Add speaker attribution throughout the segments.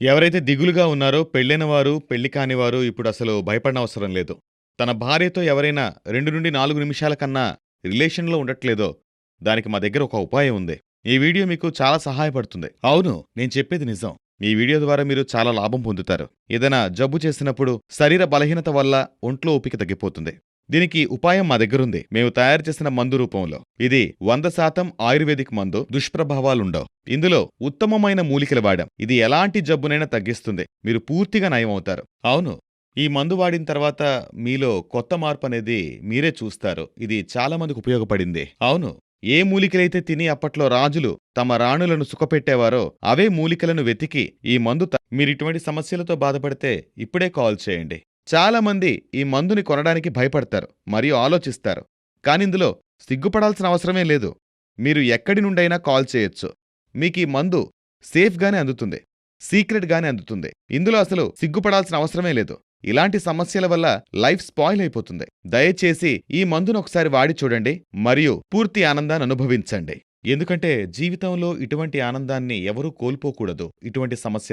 Speaker 1: ఎవరైతే దిగులుగా ఉన్నారో పెళ్ళైన వారు, పెళ్ళి కానివారు ఇప్పుడసలు భయపడనవసరం లేదు. తన భార్యతో ఎవరైనా 2-4 నిమిషాల కన్నా రిలేషన్‌లో ఉండట్లేదో, దానికి మా దగ్గర ఒక ఉపాయం ఉంది. ఈ వీడియో మీకు చాలా సహాయపడుతుంది. అవును, నేను చెప్పేది నిజం. ఈ వీడియో ద్వారా మీరు చాలా లాభం పొందుతారు. ఏదైనా జబ్బు చేసినప్పుడు శరీర బలహీనత వల్ల ఒంట్లో ఓపిక తగ్గిపోతుంది. దీనికి ఉపాయం మా దగ్గరుంది. మేము తయారు చేసిన మందు రూపంలో. ఇది 100% ఆయుర్వేదిక్ మందు. దుష్ప్రభావాలుండవు. ఇందులో ఉత్తమమైన మూలికలు వాడాం. ఇది ఎలాంటి జబ్బునైనా తగ్గిస్తుంది. మీరు పూర్తిగా నయమవుతారు. అవును. ఈ మందు వాడిన తర్వాత మీలో కొత్త మార్పు అనేది మీరే చూస్తారు. ఇది చాలా మందికి ఉపయోగపడింది. అవును. ఏ మూలికలైతే తిని అప్పట్లో రాజులు తమ రాణులను సుఖపెట్టేవారో అవే మూలికలను వెతికి ఈ మందు త మీరిటువంటి సమస్యలతో బాధపడితే ఇప్పుడే కాల్ చేయండి. చాలా మంది ఈ మందుని కొనడానికి భయపడతారు మరియు ఆలోచిస్తారు. కానిందులో సిగ్గుపడాల్సిన అవసరమే లేదు. మీరు ఎక్కడి నుండైనా కాల్ చేయొచ్చు. మీకీ మందు సేఫ్‌గానే అందుతుంది. సీక్రెట్‌గానే అందుతుంది. ఇందులో అసలు సిగ్గుపడాల్సిన అవసరమే లేదు. ఇలాంటి సమస్యల వల్ల లైఫ్ స్పాయిల్ అయిపోతుంది. దయచేసి ఈ మందును ఒకసారి వాడి చూడండి మరియు పూర్తి ఆనందాన్ని అనుభవించండి. ఎందుకంటే జీవితంలో ఇటువంటి ఆనందాన్ని ఎవరూ కోల్పోకూడదు. ఇటువంటి సమస్య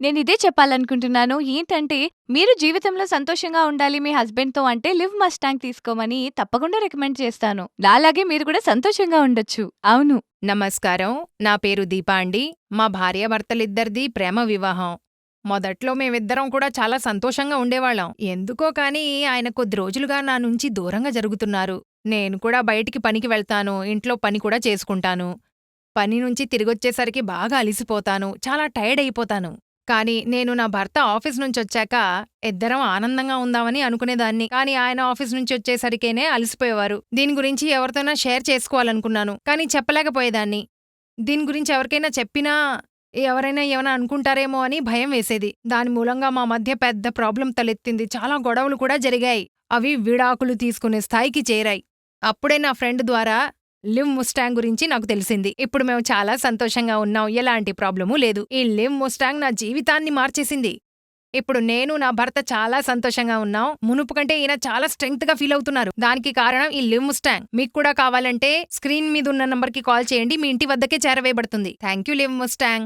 Speaker 2: నేనిదే చెప్పాలనుకుంటున్నాను. ఏంటంటే మీరు జీవితంలో సంతోషంగా ఉండాలి మీ హస్బెండ్‌తో అంటే లివ్ మస్టాంగ్ తీసుకోమని తప్పకుండా రికమెండ్ చేస్తాను. అలాగే మీరు కూడా సంతోషంగా ఉండొచ్చు. అవును.
Speaker 3: నమస్కారం. నా పేరు దీపా అండి. మా భార్యాభర్తలిద్దరిది ప్రేమ వివాహం. మొదట్లో మేమిద్దరం కూడా చాలా సంతోషంగా ఉండేవాళ్ళం. ఎందుకో కానీ ఆయన కొద్ది రోజులుగా నా నుంచి దూరంగా జరుగుతున్నారు. నేను కూడా బయటికి పనికి వెళ్తాను. ఇంట్లో పని కూడా చేసుకుంటాను. పని నుంచి తిరిగొచ్చేసరికి బాగా అలిసిపోతాను. చాలా టైర్డ్ అయిపోతాను. కానీ నేను నా భర్త ఆఫీస్ నుంచి వచ్చాక ఇద్దరం ఆనందంగా ఉందామని అనుకునేదాన్ని. కానీ ఆయన ఆఫీస్ నుంచి వచ్చేసరికేనే అలసిపోయేవారు. దీని గురించి ఎవరితోనా షేర్ చేసుకోవాలనుకున్నాను. కానీ చెప్పలేకపోయేదాన్ని. దీని గురించి ఎవరికైనా చెప్పినా ఎవరైనా ఏమైనా అనుకుంటారేమో అని భయం వేసేది. దాని మూలంగా మా మధ్య పెద్ద ప్రాబ్లం తలెత్తింది. చాలా గొడవలు కూడా జరిగాయి. అవి విడాకులు తీసుకునే స్థాయికి చేరాయి. అప్పుడే నా ఫ్రెండ్ ద్వారా లిమ్ ముస్టాంగ్ గురించి నాకు తెలిసింది. ఇప్పుడు మేము చాలా సంతోషంగా ఉన్నాం. ఎలాంటి ప్రాబ్లమూ లేదు. ఈ లిమ్ ముస్టాంగ్ నా జీవితాన్ని మార్చేసింది. ఇప్పుడు నేను నా భర్త చాలా సంతోషంగా ఉన్నాం. మునుపు కంటే ఈయన చాలా స్ట్రెంగ్త్గా ఫీల్ అవుతున్నారు. దానికి కారణం ఈ లిమ్ ముస్టాంగ్. మీకు కూడా కావాలంటే స్క్రీన్ మీద ఉన్న నంబర్కి కాల్ చేయండి. మీ ఇంటి వద్దకే చేరవేయబడుతుంది. Thank you Lim Mustang.